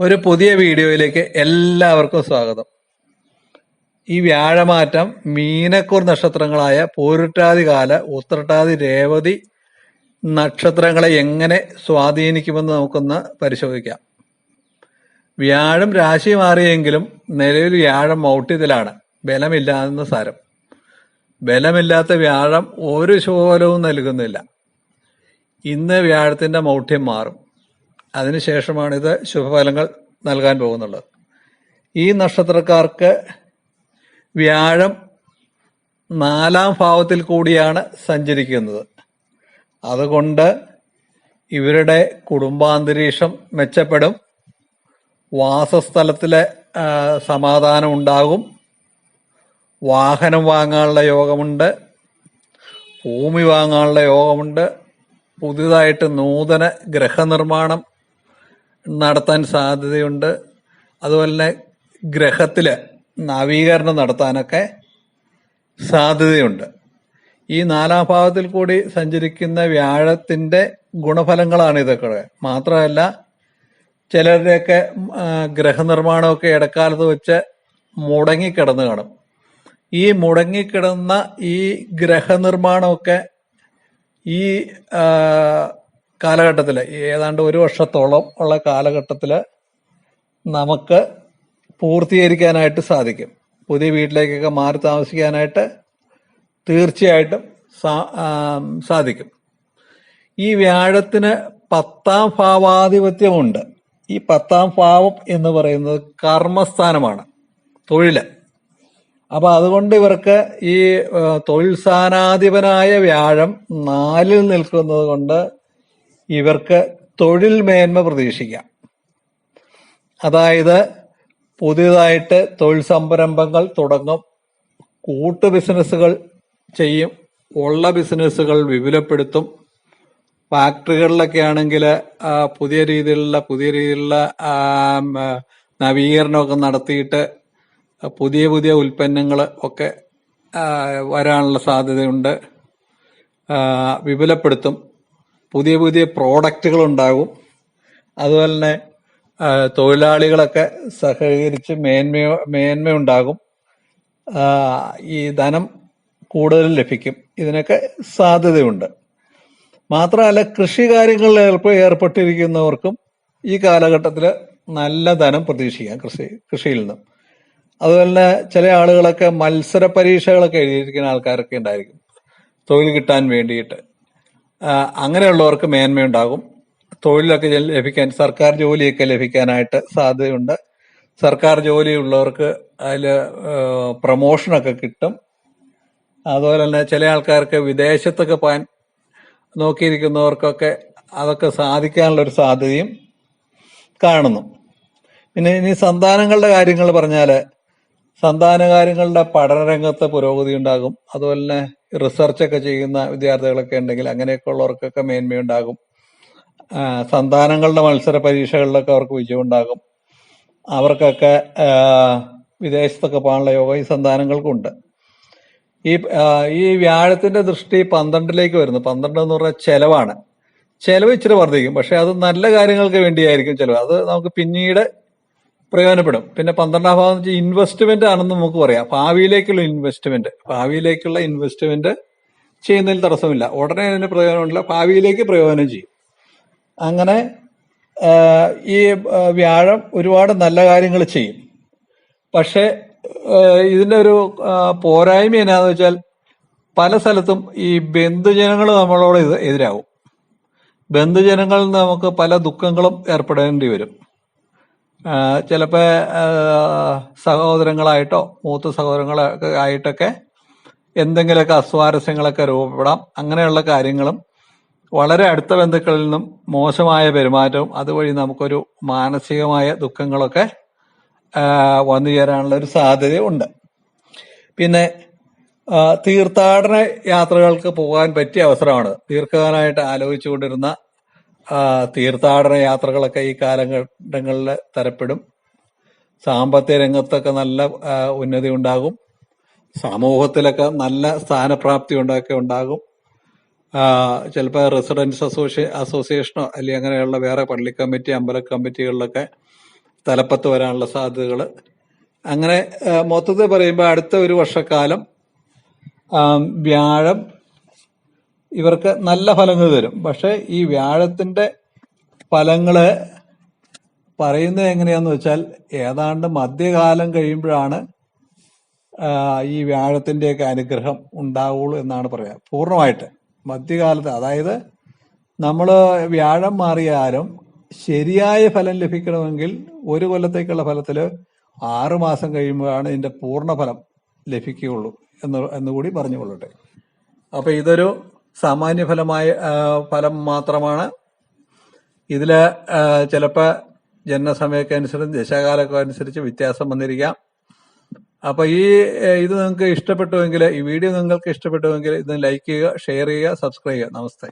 ഒരു പുതിയ വീഡിയോയിലേക്ക് എല്ലാവർക്കും സ്വാഗതം. ഈ വ്യാഴമാറ്റം മീനക്കൂർ നക്ഷത്രങ്ങളായ പൂരുട്ടാതി കാല ഉത്രട്ടാതി രേവതി നക്ഷത്രങ്ങളെ എങ്ങനെ സ്വാധീനിക്കുമെന്ന് നമുക്കൊന്ന് പരിശോധിക്കാം. വ്യാഴം രാശി മാറിയെങ്കിലും നിലവിൽ വ്യാഴം മൗട്യത്തിലാണ് ബലമില്ലാതെന്ന് സാരം. ബലമില്ലാത്ത വ്യാഴം ഒരു ശോലവും നൽകുന്നില്ല. ഇന്ന് വ്യാഴത്തിന്റെ മൗഢ്യം മാറും. അതിനുശേഷമാണ് ഇത് ശുഭഫലങ്ങൾ നൽകാൻ പോകുന്നുള്ളത്. ഈ നക്ഷത്രക്കാർക്ക് വ്യാഴം നാലാം ഭാവത്തിൽ കൂടിയാണ് സഞ്ചരിക്കുന്നത്. അതുകൊണ്ട് ഇവരുടെ കുടുംബാന്തരീക്ഷം മെച്ചപ്പെടും. വാസസ്ഥലത്തിലെ സമാധാനം ഉണ്ടാകും. വാഹനം വാങ്ങാനുള്ള യോഗമുണ്ട്. ഭൂമി വാങ്ങാനുള്ള യോഗമുണ്ട്. പുതിയതായിട്ട് നൂതന ഗ്രഹനിർമ്മാണം നടത്താൻ സാധ്യതയുണ്ട്. അതുപോലെ തന്നെ ഗ്രഹത്തിൽ നവീകരണം നടത്താനൊക്കെ സാധ്യതയുണ്ട്. ഈ നാലാം ഭാവത്തിൽ കൂടി സഞ്ചരിക്കുന്ന വ്യാഴത്തിന്റെ ഗുണഫലങ്ങളാണ് ഇതൊക്കെ. മാത്രമല്ല ചിലരുടെയൊക്കെ ഗ്രഹനിർമ്മാണമൊക്കെ ഇടക്കാലത്ത് വെച്ച് മുടങ്ങിക്കിടന്ന് കാണും. ഈ മുടങ്ങിക്കിടന്ന ഈ ഗ്രഹനിർമ്മാണമൊക്കെ ഈ ആ, കാലഘട്ടത്തിൽ ഏതാണ്ട് ഒരു വർഷത്തോളം ഉള്ള കാലഘട്ടത്തിൽ നമുക്ക് പൂർത്തീകരിക്കാനായിട്ട് സാധിക്കും. പുതിയ വീട്ടിലേക്കൊക്കെ മാറി താമസിക്കാനായിട്ട് തീർച്ചയായിട്ടും സാധിക്കും. ഈ വ്യാഴത്തിന് പത്താം ഭാവാധിപത്യമുണ്ട്. ഈ പത്താം ഭാവം എന്ന് പറയുന്നത് കർമ്മസ്ഥാനമാണ് തൊഴിൽ. അപ്പൊ അതുകൊണ്ട് ഇവർക്ക് ഈ തൊഴിൽ സ്ഥാനാധിപനായ വ്യാഴം നാലിൽ നിൽക്കുന്നത് കൊണ്ട് ഇവർക്ക് തൊഴിൽ മേന്മ പ്രതീക്ഷിക്കാം. അതായത് പുതിയതായിട്ട് തൊഴിൽ സംരംഭങ്ങൾ തുടങ്ങും കൂട്ടു ബിസിനസ്സുകൾ ചെയ്യും ഉള്ള ബിസിനസ്സുകൾ വിപുലപ്പെടുത്തും. ഫാക്ടറികളിലൊക്കെ ആണെങ്കിൽ പുതിയ രീതിയിലുള്ള പുതിയ രീതിയിലുള്ള നവീകരണമൊക്കെ നടത്തിയിട്ട് പുതിയ പുതിയ ഉൽപ്പന്നങ്ങൾ ഒക്കെ വരാനുള്ള സാധ്യതയുണ്ട്. വിപുലപ്പെടുത്തും. പുതിയ പുതിയ പ്രോഡക്റ്റുകൾ ഉണ്ടാകും അതുപോലെ തന്നെ തൊഴിലാളികളൊക്കെ സഹകരിച്ച് മേന്മയോ മേന്മയുണ്ടാകും. ഉണ്ടാകും ഈ ധനം കൂടുതൽ ലഭിക്കും. ഇതിനൊക്കെ സാധ്യതയുണ്ട്. മാത്രമല്ല കൃഷി കാര്യങ്ങളിൽ ഏർപ്പ ഏർപ്പെട്ടിരിക്കുന്നവർക്കും ഈ കാലഘട്ടത്തിൽ നല്ല ധനം പ്രതീക്ഷിക്കാം കൃഷി കൃഷിയിൽ നിന്നും. അതുപോലെ തന്നെ ചില ആളുകളൊക്കെ മത്സര പരീക്ഷകളൊക്കെ എഴുതിയിരിക്കുന്ന ആൾക്കാരൊക്കെ ഉണ്ടായിരിക്കും. തൊഴിൽ കിട്ടാൻ വേണ്ടിയിട്ട്. അങ്ങനെയുള്ളവർക്ക് മേന്മയുണ്ടാകും. തൊഴിലൊക്കെ ലഭിക്കാൻ സർക്കാർ ജോലിയൊക്കെ ലഭിക്കാനായിട്ട് സാധ്യതയുണ്ട്. സർക്കാർ ജോലിയുള്ളവർക്ക് അതിൽ പ്രമോഷനൊക്കെ കിട്ടും. അതുപോലെ തന്നെ ചില ആൾക്കാർക്ക് വിദേശത്തൊക്കെ പോകാൻ നോക്കിയിരിക്കുന്നവർക്കൊക്കെ അതൊക്കെ സാധിക്കാനുള്ള ഒരു സാധ്യതയും കാണുന്നു. പിന്നെ ഇനി സന്താനങ്ങളുടെ കാര്യങ്ങൾ പറഞ്ഞാൽ സന്താന കാര്യങ്ങളുടെ പഠനരംഗത്ത് പുരോഗതി ഉണ്ടാകും. അതുപോലെ തന്നെ റിസർച്ച് ഒക്കെ ചെയ്യുന്ന വിദ്യാർത്ഥികളൊക്കെ ഉണ്ടെങ്കിൽ അങ്ങനെയൊക്കെ ഉള്ളവർക്കൊക്കെ മേന്മയുണ്ടാകും സന്താനങ്ങളുടെ മത്സര പരീക്ഷകളിലൊക്കെ അവർക്ക് വിജയമുണ്ടാകും. അവർക്കൊക്കെ വിദേശത്തൊക്കെ പോകാനുള്ള യോഗ ഈ സന്താനങ്ങൾക്കുണ്ട്. ഈ ഈ വ്യാഴത്തിന്റെ ദൃഷ്ടി പന്ത്രണ്ടിലേക്ക് വരുന്നു. പന്ത്രണ്ട് എന്ന് പറഞ്ഞാൽ ചെലവാണ്. ചെലവ് ഇച്ചിരി വർദ്ധിക്കും. പക്ഷെ അത് നല്ല കാര്യങ്ങൾക്ക് വേണ്ടിയായിരിക്കും ചെലവ്. അത് നമുക്ക് പിന്നീട് പ്രയോജനപ്പെടും. പിന്നെ പന്ത്രണ്ടാം ഭാഗം വെച്ചാൽ ഇൻവെസ്റ്റ്മെന്റ് ആണെന്ന് നമുക്ക് പറയാം. ഭാവിയിലേക്കുള്ള ഇൻവെസ്റ്റ്മെന്റ് ഭാവിയിലേക്കുള്ള ഇൻവെസ്റ്റ്മെന്റ് ചെയ്യുന്നതിൽ തടസ്സമില്ല. ഉടനെ അതിന് പ്രയോജനമില്ല ഭാവിയിലേക്ക് പ്രയോജനം ചെയ്യും. അങ്ങനെ ഈ വ്യാഴം ഒരുപാട് നല്ല കാര്യങ്ങൾ ചെയ്യും. പക്ഷെ ഇതിന്റെ ഒരു പോരായ്മ എന്നാന്ന് വെച്ചാൽ പല സ്ഥലത്തും ഈ ബന്ധുജനങ്ങൾ നമ്മളോട് ഇത് എതിരാവും. ബന്ധുജനങ്ങളിൽ നമുക്ക് പല ദുഃഖങ്ങളും ഏർപ്പെടേണ്ടി വരും. ചിലപ്പോൾ സഹോദരങ്ങളായിട്ടോ മൂത്ത സഹോദരങ്ങളൊക്കെ ആയിട്ടൊക്കെ എന്തെങ്കിലുമൊക്കെ അസ്വാരസ്യങ്ങളൊക്കെ രൂപപ്പെടാം. അങ്ങനെയുള്ള കാര്യങ്ങളും വളരെ അടുത്ത ബന്ധുക്കളിൽ നിന്നും മോശമായ പെരുമാറ്റവും അതുവഴി നമുക്കൊരു മാനസികമായ ദുഃഖങ്ങളൊക്കെ വന്നു ചേരാനുള്ള ഒരു സാധ്യത ഉണ്ട്. പിന്നെ തീർത്ഥാടന യാത്രകൾക്ക് പോകാൻ പറ്റിയ അവസരമാണ്. ദീർഘകാലമായിട്ട് ആലോചിച്ചുകൊണ്ടിരുന്ന തീർത്ഥാടന യാത്രകളൊക്കെ ഈ കാലഘട്ടങ്ങളിൽ തരപ്പെടും. സാമ്പത്തിക രംഗത്തൊക്കെ നല്ല ഉന്നതി ഉണ്ടാകും. സമൂഹത്തിലൊക്കെ നല്ല സ്ഥാനപ്രാപ്തി ഉണ്ടാക്കി ഉണ്ടാകും. ചിലപ്പോൾ റെസിഡൻസ് അസോസിയേ അസോസിയേഷനോ അല്ലെങ്കിൽ അങ്ങനെയുള്ള വേറെ പള്ളി കമ്മിറ്റി അമ്പല കമ്മിറ്റികളിലൊക്കെ തലപ്പത്ത് വരാനുള്ള സാധ്യതകൾ അങ്ങനെ മൊത്തത്തിൽ പറയുമ്പോൾ അടുത്ത ഒരു വർഷക്കാലം വ്യാഴം ഇവർക്ക് നല്ല ഫലങ്ങൾ തരും. പക്ഷെ ഈ വ്യാഴത്തിന്റെ ഫലങ്ങൾ പറയുന്നത് എങ്ങനെയാന്ന് വെച്ചാൽ ഏതാണ്ട് മധ്യകാലം കഴിയുമ്പോഴാണ് ഈ വ്യാഴത്തിന്റെയൊക്കെ അനുഗ്രഹം ഉണ്ടാവുള്ളൂ എന്നാണ് പറയാ. പൂർണമായിട്ട് മധ്യകാലത്ത്. അതായത് നമ്മൾ വ്യാഴം മാറിയാലും ശരിയായ ഫലം ലഭിക്കണമെങ്കിൽ ഒരു കൊല്ലത്തേക്കുള്ള ഫലത്തിൽ ആറു മാസം കഴിയുമ്പോഴാണ് ഇതിന്റെ പൂർണ ഫലം ലഭിക്കുകയുള്ളൂ എന്ന് എന്നുകൂടി പറഞ്ഞുകൊള്ളട്ടെ. അപ്പൊ ഇതൊരു സാമാന്യ ഫലമായ ഫലം മാത്രമാണ്. ഇതിൽ ചിലപ്പോൾ ചിലപ്പോ ജനനസമയമൊക്കെ ദശകാലൊക്കെ അനുസരിച്ച് വ്യത്യാസം വന്നിരിക്കാം. അപ്പൊ ഈ ഇത് നിങ്ങൾക്ക് ഇഷ്ടപ്പെട്ടുവെങ്കിൽ ഈ വീഡിയോ നിങ്ങൾക്ക് ഇഷ്ടപ്പെട്ടുവെങ്കിൽ ഇത് ലൈക്ക് ചെയ്യുക ഷെയർ ചെയ്യുക സബ്സ്ക്രൈബ് ചെയ്യുക. നമസ്തേ.